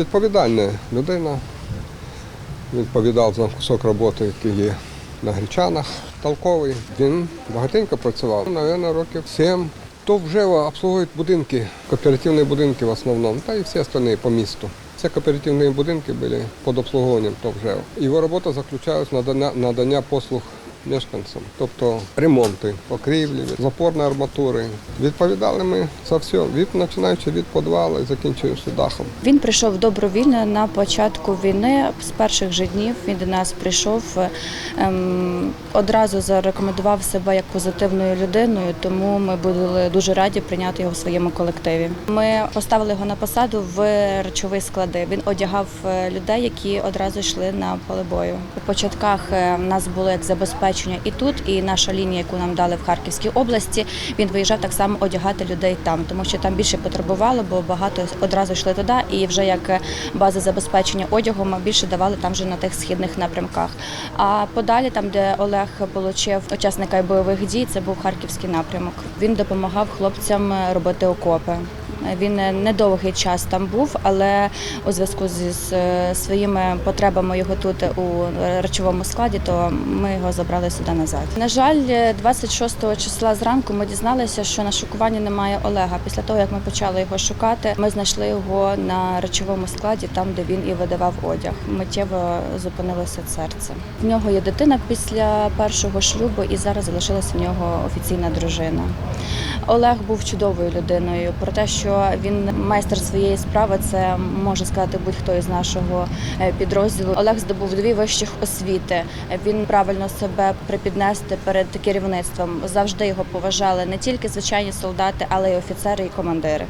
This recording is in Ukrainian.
Відповідальна людина. Відповідав за кусок роботи, який є на Гречанах. Толковий. Він багатенько працював. Навірно, років сім. То вже обслуговують будинки, кооперативні будинки в основному, та і всі остальні по місту. Це кооперативні будинки були під обслуговуванням ТОВ ЖЕО. Його робота заключалась в надання послуг мешканцям, тобто ремонти, покрівлі, запорної арматури. Відповідали ми за все, від починаючи від підвалу і закінчуючи дахом. Він прийшов добровільно на початку війни. З перших же днів він до нас прийшов, ем, одразу зарекомендував себе як позитивною людиною, тому ми були дуже раді прийняти його в своєму колективі. Ми поставили його на посаду в речові склади. Він одягав е, людей, які одразу йшли на поле бою. У початках е, в нас було як забезпечення і тут, і наша лінія, яку нам дали в Харківській області. Він виїжджав так само одягати людей там, тому що там більше потребувало, бо багато одразу йшли туди. І вже як база забезпечення одягу ми більше давали там вже на тих східних напрямках. А подалі, там, де Олег отримав учасника бойових дій, це був харківський напрямок. Він допомагав хлопцям робити окопи. Він недовгий час там був, але у зв'язку з- своїми потребами його тут у речовому складі, то ми його забрали сюди назад. На жаль, 26 числа зранку ми дізналися, що на шокуванні немає Олега. Після того, як ми почали його шукати, ми знайшли його на речовому складі, там де він і видавав одяг. Миттєво зупинилося серце. В нього є дитина після першого шлюбу, і зараз залишилася в нього офіційна дружина. Олег був чудовою людиною. Про те, що він майстер своєї справи, це може сказати будь-хто із нашого е, підрозділу. Олег здобув дві вищих освіти. Він правильно себе припіднести перед керівництвом. Завжди його поважали не тільки звичайні солдати, але й офіцери і командири.